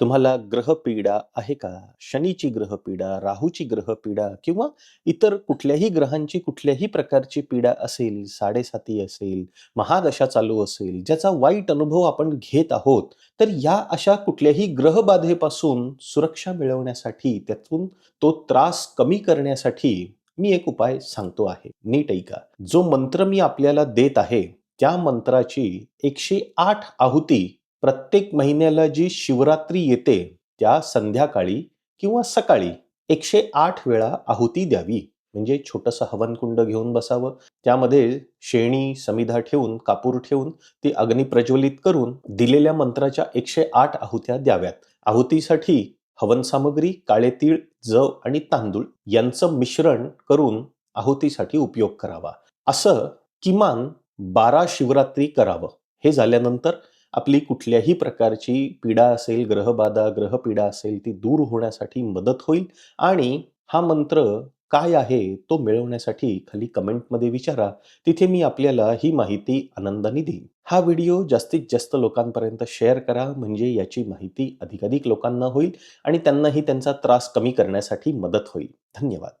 तुम्हाला ग्रहपीडा आहे का? शनीची ग्रहपीडा, राहूची ग्रहपीडा किंवा इतर कुठल्याही ग्रहांची कुठल्याही प्रकारची पीडा असेल, साडेसाती असेल, महादशा चालू असेल, ज्याचा वाईट अनुभव आपण घेत आहोत, तर या अशा कुठल्याही ग्रहबाधेपासून सुरक्षा मिळवण्यासाठी, त्यातून तो त्रास कमी करण्यासाठी मी एक उपाय सांगतो आहे. नीट ऐका. जो मंत्र मी आपल्याला देत आहे, त्या मंत्राची 108 आहुती प्रत्येक महिन्याला जी शिवरात्री येते, त्या संध्याकाळी किंवा सकाळी 108 वेळा आहुती द्यावी. म्हणजे छोटंसं हवनकुंड घेऊन बसावं. त्यामध्ये शेणी, समिधा ठेवून, कापूर ठेवून ती अग्नी प्रज्वलित करून दिलेल्या मंत्राच्या 108 आहुत्या द्याव्यात. आहुतीसाठी हवन सामग्री, काळे तीळ, जव आणि तांदूळ यांचं मिश्रण करून आहुतीसाठी उपयोग करावा. असं किमान 12 शिवरात्री करावं. हे झाल्यानंतर आपली कुठल्याही प्रकारची पीडा असेल, ग्रहबाधा, ग्रहपीडा असेल, ती दूर होण्यासाठी मदत होईल आणि हा मंत्र काय आहे, तो मिळवण्यासाठी खाली कमेंटमध्ये विचारा. तिथे मी आपल्याला ही माहिती आनंदाने देईन. हा व्हिडिओ जास्तीत जास्त लोकांपर्यंत शेअर करा, म्हणजे याची माहिती अधिकाधिक लोकांना होईल आणि त्यांनाही त्यांचा त्रास कमी करण्यासाठी मदत होईल. धन्यवाद.